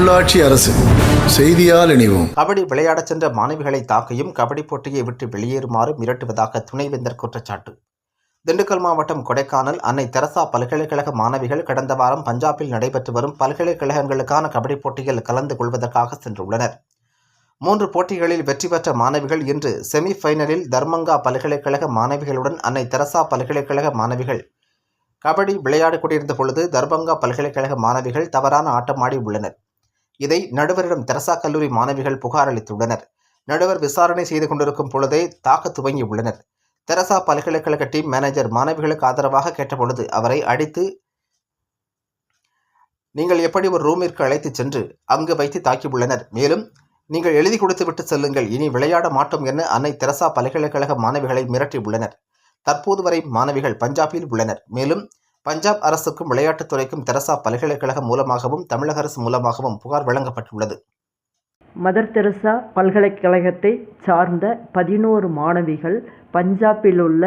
உள்ளாட்சி அரசு செய்தியால் இணைவோம். கபடி விளையாடச் சென்ற மாணவிகளை தாக்கியும் கபடி போட்டியை விட்டு வெளியேறுமாறு மிரட்டுவதாக துணைவேந்தர் குற்றச்சாட்டு. திண்டுக்கல் மாவட்டம் கொடைக்கானல் அன்னை தெரசா பல்கலைக்கழக மாணவிகள் கடந்த வாரம் பஞ்சாபில் நடைபெற்று வரும் பல்கலைக்கழகங்களுக்கான கபடி போட்டியில் கலந்து கொள்வதற்காக சென்றுள்ளனர். மூன்று போட்டிகளில் வெற்றி பெற்ற மாணவிகள் இன்று செமி ஃபைனலில் தர்மங்கா பல்கலைக்கழக மாணவிகளுடன் அன்னை தெரசா பல்கலைக்கழக மாணவிகள் கபடி விளையாடி கொண்டிருந்த பொழுது தர்பங்கா பல்கலைக்கழக மாணவிகள் தவறான ஆட்டமாடி உள்ளனர். இதை நடுவரிடம் தெரசா கல்லூரி மாணவிகள் புகார் அளித்துள்ளனர். நடுவர் விசாரணை செய்து கொண்டிருக்கும் பொழுதே தாக்க துவங்கியுள்ளனர். தெரசா பல்கலைக்கழக டீம் மேனேஜர் மாணவிகளுக்கு ஆதரவாக கேட்டபொழுது அவரை அடித்து நீங்கள் எப்படி ஒரு ரூமிற்கு அழைத்துச் சென்று அங்கு வைத்து தாக்கியுள்ளனர்? மேலும் நீங்கள் எழுதி கொடுத்துவிட்டு செல்லுங்கள். இனி விளையாட மாட்டோம் என அன்னை தெரசா பல்கலைக்கழக மாணவிகளை மிரட்டியுள்ளனர். தற்போது வரை மாணவிகள் பஞ்சாபில் உள்ளனர். மேலும் பஞ்சாப் அரசுக்கும் விளையாட்டுத்துறைக்கும் தெரசா பல்கலைக்கழகம் மூலமாகவும் தமிழக அரசு மூலமாகவும் புகார் வழங்கப்பட்டுள்ளது. மதர் தெரசா பல்கலைக்கழகத்தை சார்ந்த பதினோரு மாணவிகள் பஞ்சாபில் உள்ள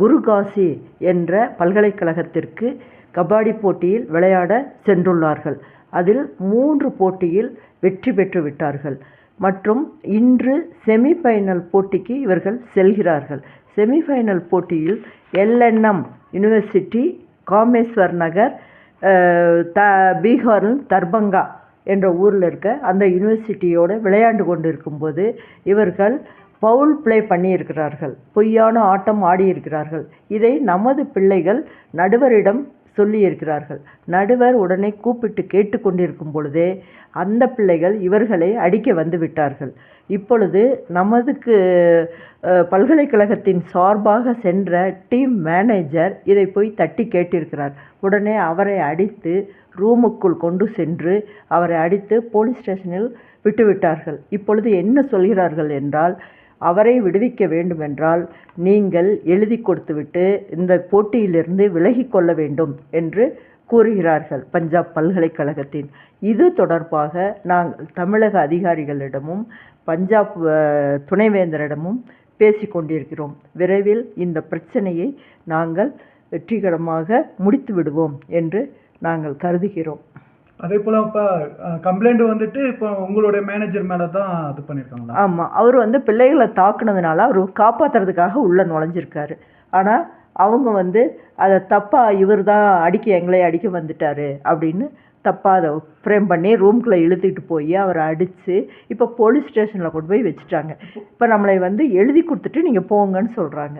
குருகாசி என்ற பல்கலைக்கழகத்திற்கு கபாடி போட்டியில் விளையாட சென்றுள்ளார்கள். அதில் மூன்று போட்டியில் வெற்றி பெற்று விட்டார்கள். மற்றும் இன்று செமிஃபைனல் போட்டிக்கு இவர்கள் செல்கிறார்கள். செமிஃபைனல் போட்டியில் எல்என்எம் யூனிவர்சிட்டி காமேஸ்வர் நகர் த பீகாரில் தர்பங்கா என்ற ஊரில் இருக்க அந்த யூனிவர்சிட்டியோடு விளையாண்டு கொண்டு இருக்கும்போது இவர்கள் பவுல் ப்ளே பண்ணியிருக்கிறார்கள். பொய்யான ஆட்டம் ஆடியிருக்கிறார்கள். இதை நமது பிள்ளைகள் நடுவரிடம் சொல்லியிருக்கிறார்கள். நடுவர் உடனே கூப்பிட்டு கேட்டுக்கொண்டிருக்கும் பொழுதே அந்த பிள்ளைகள் இவர்களை அடிக்க வந்து விட்டார்கள். இப்பொழுது நமதுக்கு பல்கலைக்கழகத்தின் சார்பாக சென்ற டீம் மேனேஜர் இதை போய் தட்டி கேட்டிருக்கிறார். உடனே அவரை அடித்து ரூமுக்குள் கொண்டு சென்று அவரை அடித்து போலீஸ் ஸ்டேஷனில் விட்டுவிட்டார்கள். இப்பொழுது என்ன சொல்கிறார்கள் என்றால் அவரை விடுவிக்க வேண்டுமென்றால் நீங்கள் எழுதி கொடுத்துவிட்டு இந்த போட்டியிலிருந்து விலகி கொள்ள வேண்டும் என்று கூறுகிறார்கள் பஞ்சாப் பல்கலைக்கழகத்தின். இது தொடர்பாக நாங்கள் தமிழக அதிகாரிகளிடமும் பஞ்சாப் துணைவேந்தரிடமும் பேசி கொண்டிருக்கிறோம். விரைவில் இந்த பிரச்சனையை நாங்கள் வெற்றிகரமாக முடித்து விடுவோம் என்று நாங்கள் கருதுகிறோம். அதே போல் இப்போ கம்ப்ளைண்ட் வந்துட்டு இப்போ உங்களுடைய மேனேஜர் மேலே தான் இது பண்ணியிருக்காங்களா ஆமாம் அவர் வந்து பிள்ளைகளை தாக்குனதுனால அவர் காப்பாற்றுறதுக்காக உள்ளே நுழைஞ்சிருக்காரு. ஆனால் அவங்க வந்து அதை தப்பாக இவர் தான் அடிக்க எங்களை அடிக்க வந்துட்டாரு அப்படின்னு தப்பாக அதை ஃப்ரேம் பண்ணி ரூம்குள்ளே இழுத்துக்கிட்டு போய் அவரை அடித்து இப்போ போலீஸ் ஸ்டேஷனில் கொண்டு போய் வச்சுட்டாங்க. இப்போ நம்மளை வந்து எழுதி கொடுத்துட்டு நீங்கள் போங்கன்னு சொல்கிறாங்க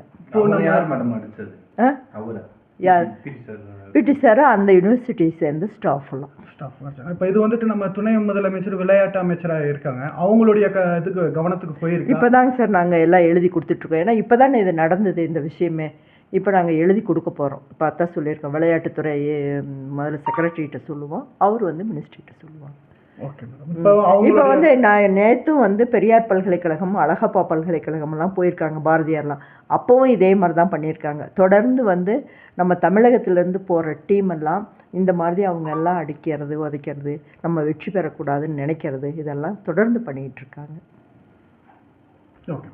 அவரை. யார் பிடி சார் அந்த யூனிவர்சிட்டியை சேர்ந்த ஸ்டாஃப்லாம் ஸ்டாஃப் இப்போ இது வந்துட்டு நம்ம துணை முதலமைச்சர் விளையாட்டு அமைச்சராக இருக்காங்க. அவங்களுடைய க இதுக்கு கவனத்துக்கு போயிருக்கு? இப்போ தாங்க சார் நாங்கள் எல்லாம் எழுதி கொடுத்துட்ருக்கோம் ஏன்னா இப்போ தானே இது நடந்தது இந்த விஷயமே. இப்போ நாங்கள் எழுதி கொடுக்க போகிறோம் இப்போ அதான் சொல்லியிருக்கோம். விளையாட்டுத்துறை முதல்ல செக்ரட்டரிகிட்ட சொல்லுவோம். அவர் வந்து மினிஸ்ட்ரிகிட்ட சொல்லுவாங்க. இப்போ வந்து நான் நேற்றும் வந்து பெரியார் பல்கலைக்கழகம் அழகப்பா பல்கலைக்கழகம்லாம் போயிருக்காங்க பாரதியார்லாம். அப்போவும் இதே மாதிரி தான் பண்ணியிருக்காங்க. தொடர்ந்து வந்து நம்ம தமிழகத்திலேருந்து போகிற டீம் எல்லாம் இந்த மாதிரி அவங்க எல்லாம் அடிக்கிறது உதைக்கிறது நம்ம வெற்றி பெறக்கூடாதுன்னு நினைக்கிறது இதெல்லாம் தொடர்ந்து பண்ணிகிட்டு இருக்காங்க. ஓகே